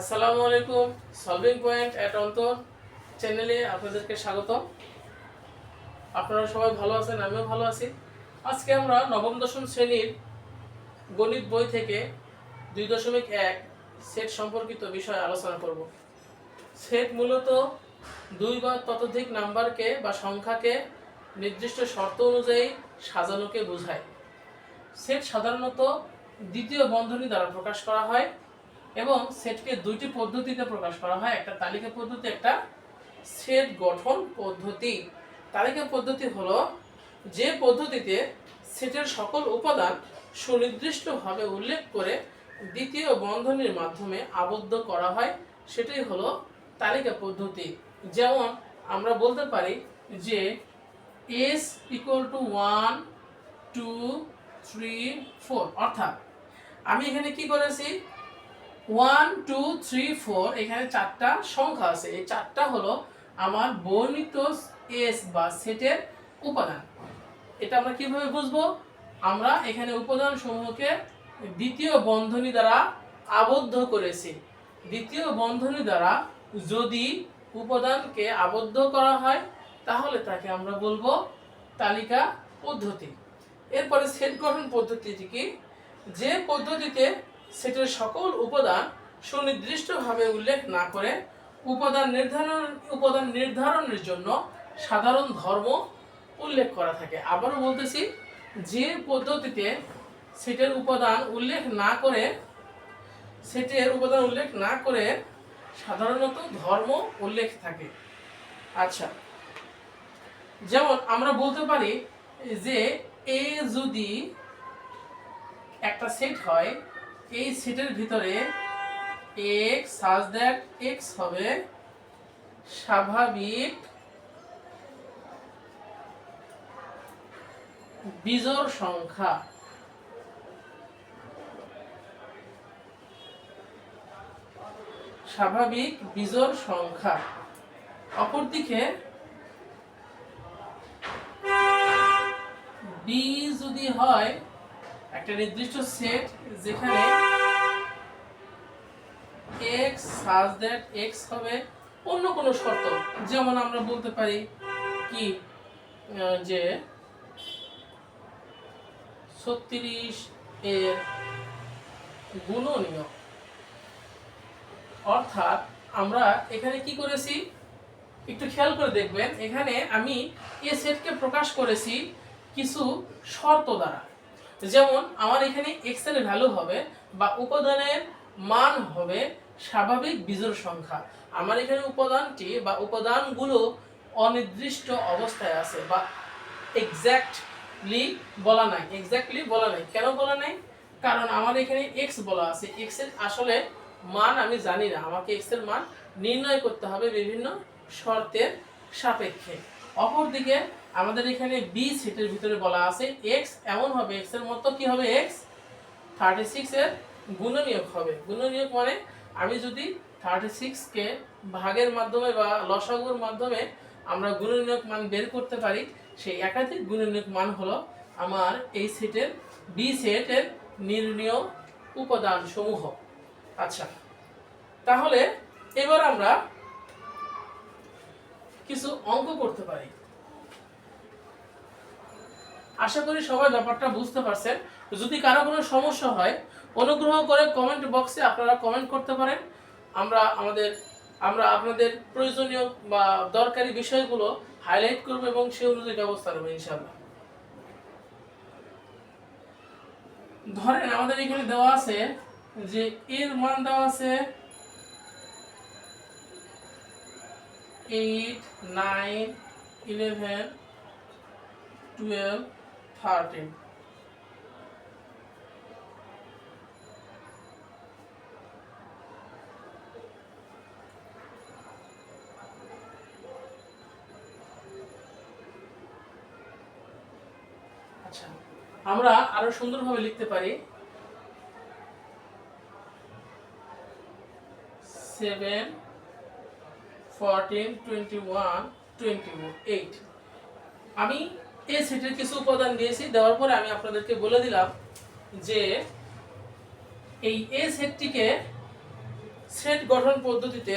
আসসালামু আলাইকুম solving point at অন্তর চ্যানেলে আপনাদেরকে স্বাগত আপনারা সবাই ভালো আছেন, আমিও ভালো আছি। আজকে আমরা নবম, দশম শ্রেণির গণিত বই থেকে দুই দশমিক এক সেট সম্পর্কিত বিষয় আলোচনা করব। সেট মূলত দুই বা ততোধিক নাম্বারকে বা সংখ্যাকে নির্দিষ্ট শর্ত অনুযায়ী সাজানোকে বোঝায়। সেট সাধারণত দ্বিতীয় বন্ধনী দ্বারা প্রকাশ করা হয়। এবং সেটকে দুইটি পদ্ধতিতে প্রকাশ করা হয়। একটা তালিকা পদ্ধতি, একটা সেট গঠন পদ্ধতি। তালিকা পদ্ধতি হলো যে পদ্ধতিতে সেটের সকল উপাদান সুনির্দিষ্টভাবে উল্লেখ করে দ্বিতীয় বন্ধনীর মাধ্যমে আবদ্ধ করা হয়, সেটাই হলো তালিকা পদ্ধতি। যেমন আমরা বলতে পারি যে S equal to one two three four অর্থাৎ আমি এখানে কি করেছি? ওয়ান টু থ্রি ফোর এখানে চারটা সংখ্যা আছে। এই চারটা হলো আমার বর্ণিত এস বা সেটের উপাদান। এটা আমরা কীভাবে বুঝব? আমরা এখানে উপাদান সমূহকে দ্বিতীয় বন্ধনী দ্বারা আবদ্ধ করেছি। দ্বিতীয় বন্ধনী দ্বারা যদি উপাদানকে আবদ্ধ করা হয়, তাহলে তাকে আমরা বলব তালিকা পদ্ধতি। এরপরে সেট গঠন পদ্ধতিটি কি? যে পদ্ধতিতে সেটের সকল উপাদান সুনির্দিষ্টভাবে উল্লেখ না করে উপাদান নির্ধারণ, উপাদান নির্ধারণের জন্য সাধারণ ধর্ম উল্লেখ করা থাকে। আবারও বলতেছি, যে পদ্ধতিতে সেটের উপাদান উল্লেখ না করে, সেটের উপাদান উল্লেখ না করে সাধারণত ধর্ম উল্লেখ থাকে। আচ্ছা যেমন আমরা বলতে পারি যে এ যদি একটা সেট হয় এই সেটের ভিতরে এক্স সাজ দ্যাট এক্স হবে স্বাভাবিক বিজোড় সংখ্যা। স্বাভাবিক বিজোড় সংখ্যা। অপরদিকে বি যদি হয় একটা নির্দিষ্ট সেট যেখানে এক্স সাজ দ্যাট এক্স হবে অন্য কোনো শর্ত। যেমন আমরা বলতে পারি কি যে ছত্রিশ এর গুণনীয় অর্থাৎ আমরা এখানে কি করেছি? একটু খেয়াল করে দেখবেন, এখানে আমি এ সেটকে প্রকাশ করেছি কিছু শর্ত দ্বারা। যেমন, আমার এখানে এক্সের ভ্যালু হবে বা উপাদানের মান হবে স্বাভাবিক বিজোড় সংখ্যা। আমার এখানে উপাদানটি বা উপাদানগুলো অনির্দিষ্ট অবস্থায় আছে বা এক্স্যাক্টলি বলা নাই। এক্স্যাক্টলি বলা নাই। কেন বলা নাই? কারণ আমার এখানে এক্স বলা আছে। এক্সের আসলে মান আমি জানি না। আমাকে এক্সের মান নির্ণয় করতে হবে বিভিন্ন শর্তের সাপেক্ষে। অপরদিকে আমাদের এখানে বি সেটের ভিতরে বলা আছে এক্স এমন হবে এক্সের মতো কি হবে? এক্স থার্টি সিক্স এর গুণনীয়ক হবে। গুণনীয়ক মানে আমি যদি থার্টি সিক্সকে ভাগের মাধ্যমে বা লসাগুর মাধ্যমে আমরা গুণনীয়ক মান বের করতে পারি, সেই একাধিক গুণনীয়ক মান হলো আমার এই সেটের বি সেটের নির্ণীয় উপাদান সমূহ আচ্ছা তাহলে এবার আমরা কিছু অঙ্ক করতে পারি। আশা করি সবাই ব্যাপারটা বুঝতে পারছেন। যদি কারও কোনো সমস্যা হয়, অনুগ্রহ করে কমেন্ট বক্সে আপনারা কমেন্ট করতে পারেন। আমরা আমাদের, আমরা আপনাদের প্রয়োজনীয় বা দরকারি বিষয়গুলো হাইলাইট করব এবং সে অনুযায়ী ব্যবস্থা নেব, ইনশাআল্লাহ। ধরেন আমাদের এখানে দেওয়া আছে যে এর মান দেওয়া আছে eight nine eleven twelve thirteen আচ্ছা আমরা আরও সুন্দরভাবে লিখতে পারি। Seven fourteen twenty one twenty eight আমি এই সেটের কিছু উপাদান দিয়েছি, দেওয়ার পরে আমি আপনাদেরকে বলে দিলাম যে এই এ সেটটিকে সেট গঠন পদ্ধতিতে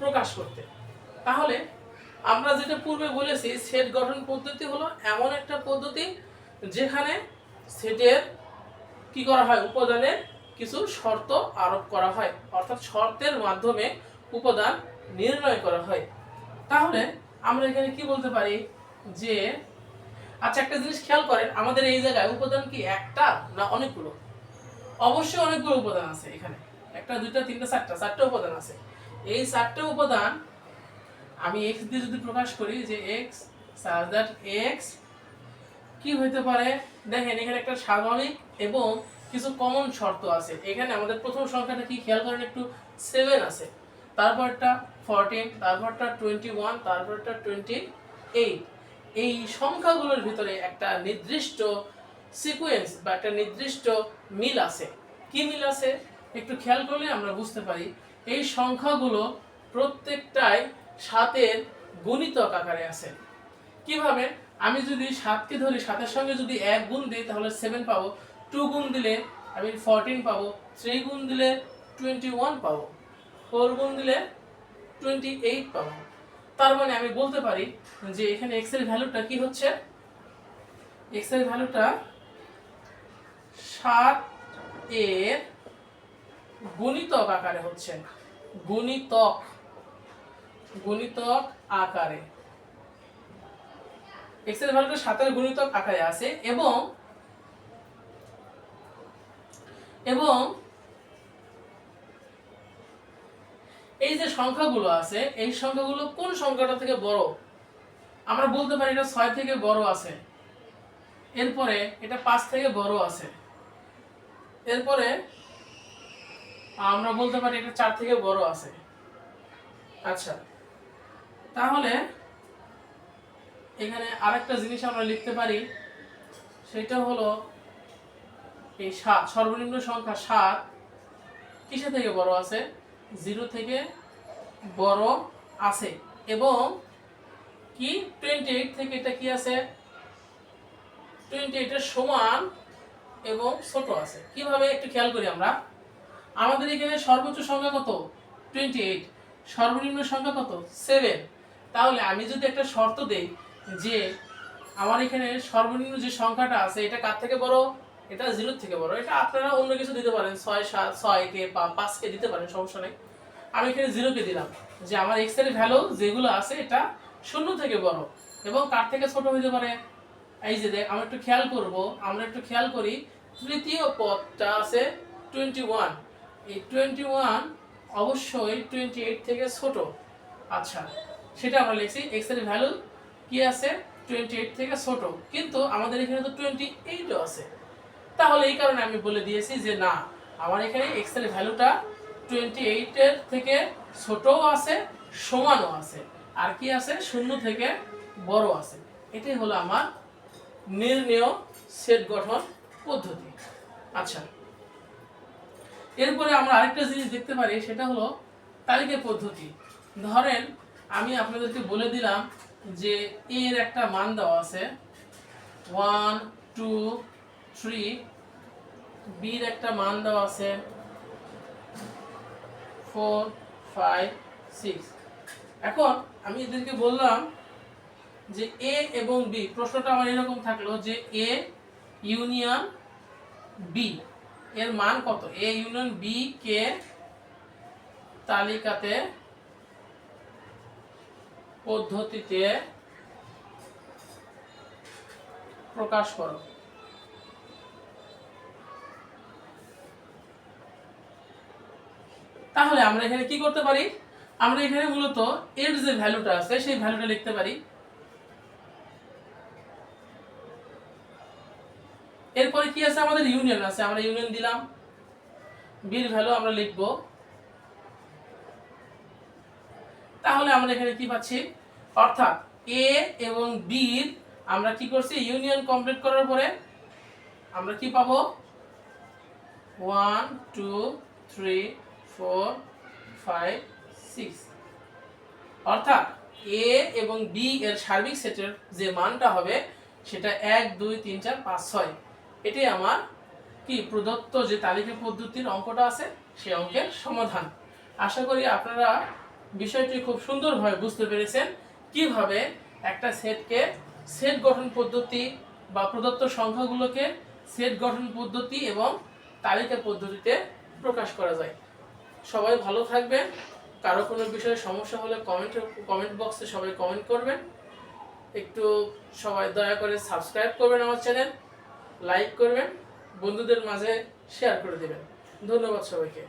প্রকাশ করতে। তাহলে আমরা যেটা পূর্বে বলেছি, সেট গঠন পদ্ধতি হলো এমন একটা পদ্ধতি যেখানে সেটের কি করা হয় উপাদানের কিছু শর্ত আরোপ করা হয়, অর্থাৎ শর্তের মাধ্যমে উপাদান নির্ণয় করা হয়। তাহলে আমরা এখানে কি বলতে পারি? যে আচ্ছা একটা জিনিস খেয়াল করেন, আমাদের এই জায়গায় উপাদান কি একটা না অনেকগুলো? অবশ্যই অনেকগুলো উপাদান আছে এখানে। একটা, দুইটা, তিনটা, চারটা চারটা উপাদান আছে। এই চারটা উপাদান আমি এক্স দিয়ে যদি প্রকাশ করি যে এক্স সাজ দ্যাট এক্স কি হইতে পারে, দেখেন এখানে একটা স্বাভাবিক এবং কিছু কমন শর্ত আছে। এখানে আমাদের প্রথম সংখ্যাটা কি খেয়াল করেন একটু? সেভেন আছে। তারপরটা ফরটিন তারপরটা টোয়েন্টি ওয়ান তারপরটা টোয়েন্টি এইট এই সংখ্যাগুলোর ভিতরে একটা নির্দিষ্ট সিকোয়েন্স বা একটা নির্দিষ্ট মিল আছে। কি মিল আছে? একটু খেয়াল করলে আমরা বুঝতে পারি। এই সংখ্যাগুলো প্রত্যেকটাই সাতের গুণিতক আকারে আছে। কীভাবে? আমি যদি সাতকে ধরি, সাতের সঙ্গে যদি এক গুণ দিই, তাহলে সেভেন পাবো। টু গুণ দিলে আমি ফোরটিন পাবো। থ্রি গুণ দিলে টোয়েন্টি ওয়ান পাবো। ফোর গুণ দিলে টোয়েন্টি এইট পাবো। তার মানে আমি বলতে পারি যে এখানে এক্সের ভ্যালুটা কি হচ্ছে? এক্সের ভ্যালুটা সাত এর গুণিতক আকারে হচ্ছে। গুণিতক গুণিতক আকারে। এক্সের ভ্যালুটা সাতের গুণিতক আকারে আছে এবং এবং এই যে সংখ্যাগুলো আছে, এই সংখ্যাগুলো কোন সংখ্যাটা থেকে বড়? আমরা বলতে পারি এটা ছয় থেকে বড় আছে। এরপরে এটা পাঁচ থেকে বড় আছে। এরপরে আমরা বলতে পারি এটা চার থেকে বড় আছে। আচ্ছা তাহলে এখানে আরেকটা জিনিস আমরা লিখতে পারি, সেটা হলো এই সাত, সর্বনিম্ন সংখ্যা সাত কিসে থেকে বড় আছে? জিরো থেকে বড় আছে। এবং কি? টোয়েন্টি এইট থেকে এটা কি আছে? টোয়েন্টি এইটের সমান এবং ছোট আছে। কীভাবে? একটু খেয়াল করি আমরা। আমাদের এখানে সর্বোচ্চ সংখ্যা কত? টোয়েন্টি এইট সর্বনিম্ন সংখ্যা কত? সেভেন তাহলে আমি যদি একটা শর্ত দেই যে আমার এখানে সর্বনিম্ন যে সংখ্যাটা আছে, এটা কার থেকে বড়? এটা জিরোর থেকে বড়। এটা আপনারা অন্য কিছু দিতে পারেন, ছয় সাত, ছয় ছয়কে বা পাঁচকে দিতে পারেন, সমস্যা নেই। আমি এখানে জিরোকে দিলাম, যে আমার এক্সের ভ্যালু যেগুলো আছে এটা শূন্য থেকে বড় এবং কার থেকে ছোট হতে পারে। এই যে দেখ আমরা একটু খেয়াল করব, আমরা একটু খেয়াল করি, তৃতীয় পদটা আছে টোয়েন্টি ওয়ান এই টোয়েন্টি ওয়ান অবশ্যই টোয়েন্টি এইট থেকে ছোট। আচ্ছা সেটা আমরা লিখছি এক্সের ভ্যালু কি আছে? টোয়েন্টি এইট থেকে ছোট। কিন্তু আমাদের এখানে তো টোয়েন্টি এইটও আছে। তাহলে এই কারণে আমি বলে দিয়েছি যে না, আমার এখানে এক্সের ভ্যালুটা টোয়েন্টি এইটের থেকে ছোটও আছে, সমানও আছে। আর কি আছে? শূন্য থেকে বড় আছে। এটাই হলো আমার নির্ণেয় সেট গঠন পদ্ধতি। আচ্ছা এরপরে আমরা আরেকটা জিনিস দেখতে পারি, সেটা হলো তালিকা পদ্ধতি। ধরেন, আমি আপনাদেরকে বলে দিলাম যে এর একটা মান দেওয়া আছে। ওয়ান টু থ্রি বির একটা মান দেওয়া আছে ফোর ফাইভ সিক্স এখন আমি এদেরকে বললাম যে এ এবং বি প্রশ্নটা আমার এরকম থাকল যে এ ইউনিয়ন বি এর মান কত? এ ইউনিয়ন বি কে তালিকাতে পদ্ধতিতে প্রকাশ করো। তাহলে আমরা এখানে কি করতে পারি? আমরা এখানে মূলত এর যে ভ্যালুটা আছে, সেই ভ্যালুটা লিখতে পারি। এরপরে কি আছে? আমাদের ইউনিয়ন আছে। আমরা ইউনিয়ন দিলাম। বির ভ্যালু আমরা লিখব। তাহলে আমরা এখানে কি পাচ্ছি? অর্থাৎ এ এবং বির আমরা কি করছি? ইউনিয়ন কমপ্লিট করার পরে আমরা কি পাবো? One two three four five six অর্থাৎ এ এবং বি এর সার্বিক সেটের যে মানটা হবে, সেটা এক, দুই, তিন, চার, পাঁচ, ছয়। এটাই আমার কি প্রদত্ত যে তালিকা পদ্ধতির অঙ্কটা আছে, সেই অঙ্কের সমাধান। আশা করি আপনারা বিষয়টি খুব সুন্দরভাবে বুঝতে পেরেছেন, কীভাবে একটা সেটকে সেট গঠন পদ্ধতি বা প্রদত্ত সংখ্যাগুলোকে সেট গঠন পদ্ধতি এবং তালিকা পদ্ধতিতে প্রকাশ করা যায়। সবাই ভালো থাকবেন। কারও কোনো বিষয়ে সমস্যা হলে কমেন্ট কমেন্ট বক্সে সবাই কমেন্ট করবেন। একটু সবাই দয়া করে সাবস্ক্রাইব করবেন আমার চ্যানেল লাইক করবেন, বন্ধুদের মাঝে শেয়ার করে দেবেন। ধন্যবাদ সবাইকে।